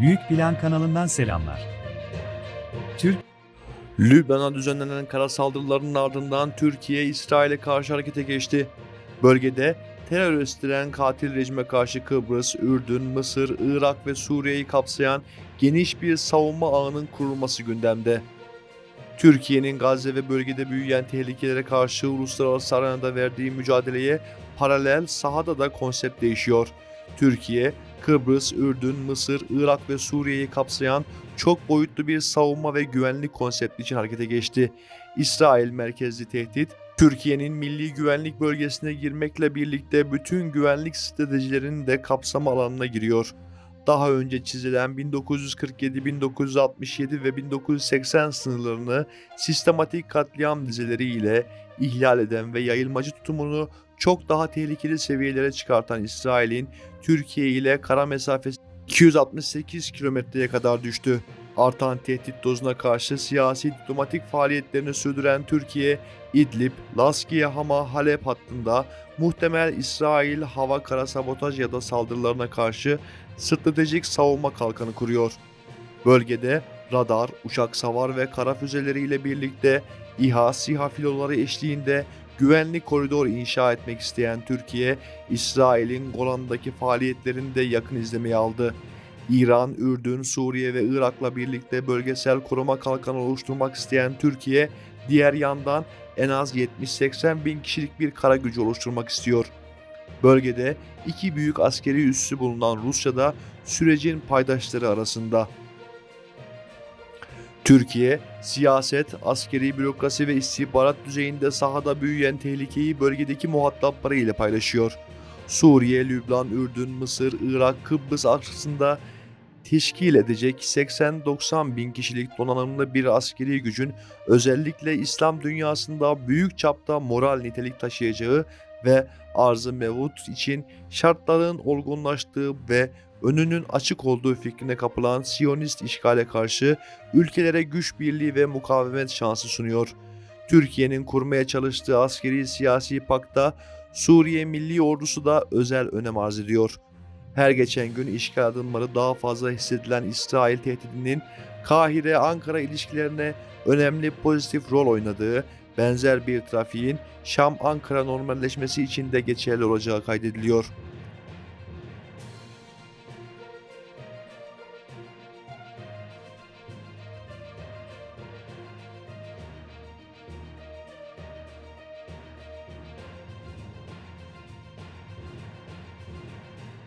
Büyük Plan kanalından selamlar. Türk Lübnan'a düzenlenen kara saldırılarının ardından Türkiye İsrail'e karşı harekete geçti. Bölgede terör estiren katil rejime karşı Kıbrıs, Ürdün, Mısır, Irak ve Suriye'yi kapsayan geniş bir savunma ağının kurulması gündemde. Türkiye'nin Gazze ve bölgede büyüyen tehlikelere karşı uluslararası arenada verdiği mücadeleye paralel sahada da konsept değişiyor. Türkiye, Kıbrıs, Ürdün, Mısır, Irak ve Suriye'yi kapsayan çok boyutlu bir savunma ve güvenlik konsepti için harekete geçti. İsrail merkezli tehdit, Türkiye'nin milli güvenlik bölgesine girmekle birlikte bütün güvenlik stratejilerinin de kapsama alanına giriyor. Daha önce çizilen 1947, 1967 ve 1980 sınırlarını sistematik katliam dizeleriyle ihlal eden ve yayılmacı tutumunu çok daha tehlikeli seviyelere çıkartan İsrail'in Türkiye ile kara mesafesi 268 kilometreye kadar düştü. Artan tehdit dozuna karşı siyasi diplomatik faaliyetlerini sürdüren Türkiye, İdlib, Laskiye, Hama, Halep hattında muhtemel İsrail hava kara sabotaj ya da saldırılarına karşı stratejik savunma kalkanı kuruyor. Bölgede radar, uçak savar ve kara füzeleriyle birlikte İHA, SİHA filoları eşliğinde güvenlik koridor inşa etmek isteyen Türkiye, İsrail'in Golan'daki faaliyetlerini de yakın izlemeye aldı. İran, Ürdün, Suriye ve Irak'la birlikte bölgesel koruma kalkanı oluşturmak isteyen Türkiye, diğer yandan en az 70-80 bin kişilik bir kara gücü oluşturmak istiyor. Bölgede iki büyük askeri üssü bulunan Rusya da sürecin paydaşları arasında. Türkiye, siyaset, askeri bürokrasi ve istihbarat düzeyinde sahada büyüyen tehlikeyi bölgedeki muhatapları ile paylaşıyor. Suriye, Lübnan, Ürdün, Mısır, Irak, Kıbrıs aksında teşkil edecek 80-90 bin kişilik donanımlı bir askeri gücün özellikle İslam dünyasında büyük çapta moral nitelik taşıyacağı ve arzı mevut için şartların olgunlaştığı ve önünün açık olduğu fikrine kapılan Siyonist işgale karşı ülkelere güç birliği ve mukavemet şansı sunuyor. Türkiye'nin kurmaya çalıştığı askeri siyasi pakta Suriye Milli Ordusu da özel önem arz ediyor. Her geçen gün işgal adımları daha fazla hissedilen İsrail tehdidinin Kahire-Ankara ilişkilerine önemli pozitif rol oynadığı, benzer bir trafiğin Şam-Ankara normalleşmesi için de geçerli olacağı kaydediliyor.